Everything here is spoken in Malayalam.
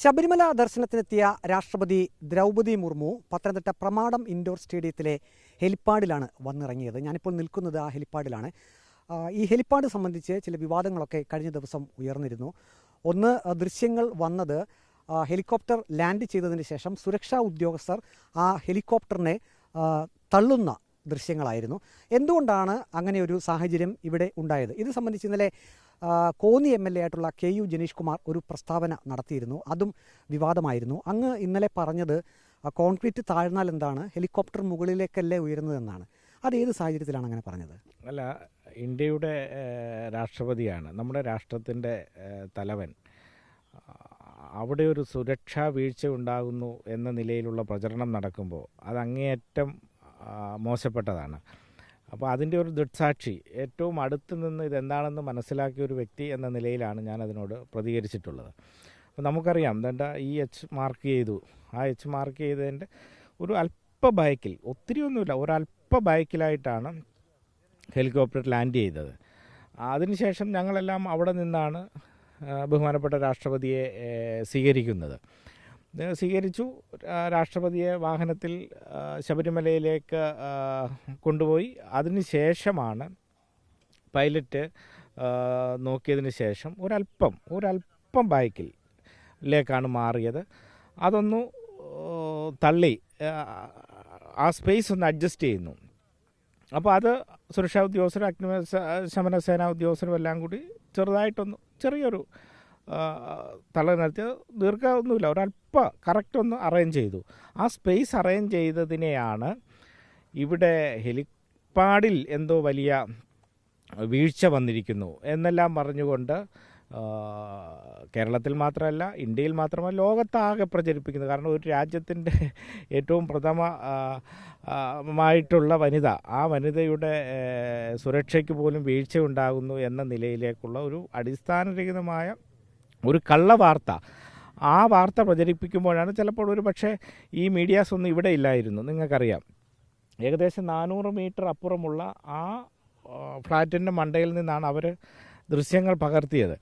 ശബരിമല ദർശനത്തിനെത്തിയ രാഷ്ട്രപതി ദ്രൗപദി മുർമു പത്തനംതിട്ട പ്രമാടം ഇൻഡോർ സ്റ്റേഡിയത്തിലെ ഹെലിപ്പാഡിലാണ് വന്നിറങ്ങിയത്. ഞാനിപ്പോൾ നിൽക്കുന്നത് ആ ഹെലിപ്പാഡിലാണ്. ഈ ഹെലിപ്പാഡ് സംബന്ധിച്ച് ചില വിവാദങ്ങളൊക്കെ കഴിഞ്ഞ ദിവസം ഉയർന്നിരുന്നു. ഒന്ന് ദൃശ്യങ്ങൾ വന്നത് ഹെലികോപ്റ്റർ ലാൻഡ് ചെയ്തതിന് ശേഷം സുരക്ഷാ ഉദ്യോഗസ്ഥർ ആ ഹെലികോപ്റ്ററിനെ തള്ളുന്ന ദൃശ്യങ്ങളായിരുന്നു. എന്തുകൊണ്ടാണ് അങ്ങനെ ഒരു സാഹചര്യം ഇവിടെ ഉണ്ടായത്? ഇത് സംബന്ധിച്ച് ഇന്നലെ കോന്നി എം എൽ എ ആയിട്ടുള്ള കെ യു ജനീഷ് കുമാർ ഒരു പ്രസ്താവന നടത്തിയിരുന്നു. അതും വിവാദമായിരുന്നു. അങ്ങ് ഇന്നലെ പറഞ്ഞത് കോൺക്രീറ്റ് താഴ്ന്നാൽ എന്താണ്? ഹെലികോപ്റ്റർ മുകളിലേക്കല്ലേ ഉയരുന്നതെന്നാണ് അത് ഏത് സാഹചര്യത്തിലാണ് അങ്ങനെ പറഞ്ഞത്? അല്ല ഇന്ത്യയുടെ രാഷ്ട്രപതിയാണ് നമ്മുടെ രാഷ്ട്രത്തിന്റെ തലവൻ. അവിടെ ഒരു സുരക്ഷാ വീഴ്ച ഉണ്ടാകുന്നു എന്ന നിലയിലുള്ള പ്രചരണം നടക്കുമ്പോൾ അത് അങ്ങേയറ്റം മോശപ്പെട്ടതാണ്. അപ്പോൾ അതിന്റെ ഒരു ദൃക്സാക്ഷി ഏറ്റവും അടുത്ത് നിന്ന് ഇതെന്താണെന്ന് മനസ്സിലാക്കിയ ഒരു വ്യക്തി എന്ന നിലയിലാണ് ഞാൻ അതിനോട് പ്രതികരിച്ചിട്ടുള്ളത്. അപ്പോൾ നമുക്കറിയാം എന്താ ഈ എച്ച് മാർക്ക് ചെയ്തു. ആ എച്ച് മാർക്ക് ചെയ്തതിന്റെ ഒരു അല്പ ബൈക്കിൽ ഒത്തിരി ഒന്നുമില്ല ഒരല്പ ബൈക്കിലായിട്ടാണ് ഹെലികോപ്റ്റർ ലാൻഡ് ചെയ്തത്. അതിനുശേഷം ഞങ്ങളെല്ലാം അവിടെ നിന്നാണ് ബഹുമാനപ്പെട്ട രാഷ്ട്രപതിയെ സ്വീകരിക്കുന്നത്. സ്വീകരിച്ചു. രാഷ്ട്രപതിയെ വാഹനത്തിൽ ശബരിമലയിലേക്ക് കൊണ്ടുപോയി. അതിനുശേഷമാണ് പൈലറ്റ് നോക്കിയതിന് ശേഷം ഒരല്പം ഒരല്പം ബൈക്കിൽ ലേക്കാണ് മാറിയത്. അതൊന്നു തള്ളി ആ സ്പേസ് ഒന്ന് അഡ്ജസ്റ്റ് ചെയ്യുന്നു. അപ്പോൾ അത് സുരക്ഷാ ഉദ്യോഗസ്ഥരും അഗ്നിശമന സേനാ ഉദ്യോഗസ്ഥരും എല്ലാം കൂടി ചെറുതായിട്ടൊന്ന് ചെറിയൊരു ആ, തള്ളൽ നടത്തി ദീർഘമൊന്നുമില്ല. ഒരല്പ കറക്റ്റ് ഒന്ന് അറേഞ്ച് ചെയ്തു. ആ സ്പേസ് അറേഞ്ച് ചെയ്തതിനെയാണ് ഇവിടെ ഹെലിപ്പാഡിൽ എന്തോ വലിയ വീഴ്ച വന്നിരിക്കുന്നു. എന്നെല്ലാം പറഞ്ഞുകൊണ്ട് കേരളത്തിൽ മാത്രമല്ല ഇന്ത്യയിൽ മാത്രമല്ല ലോകത്താകെ പ്രചരിപ്പിക്കുന്നത്. കാരണം ഒരു രാജ്യത്തിന്റെ ഏറ്റവും പ്രഥമ ആ, ആ, മായിട്ടുള്ള വനിത ആ വനിതയുടെ സുരക്ഷയ്ക്ക് പോലും വീഴ്ച ഉണ്ടാകുന്നു എന്ന നിലയിലേക്കുള്ള ഒരു അടിസ്ഥാനരഹിതമായ ഒരു കള്ള വാർത്ത. ആ വാർത്ത പ്രചരിപ്പിക്കുമ്പോഴാണ് ചിലപ്പോൾ ഒരു പക്ഷേ ഈ മീഡിയാസ് ഒന്നും ഇവിടെ ഇല്ലായിരുന്നു. നിങ്ങൾക്കറിയാം. ഏകദേശം നാനൂറ് മീറ്റർ അപ്പുറമുള്ള ആ ഫ്ലാറ്റിന്റെ മണ്ടയിൽ നിന്നാണ് അവർ ദൃശ്യങ്ങൾ പകർത്തിയത്.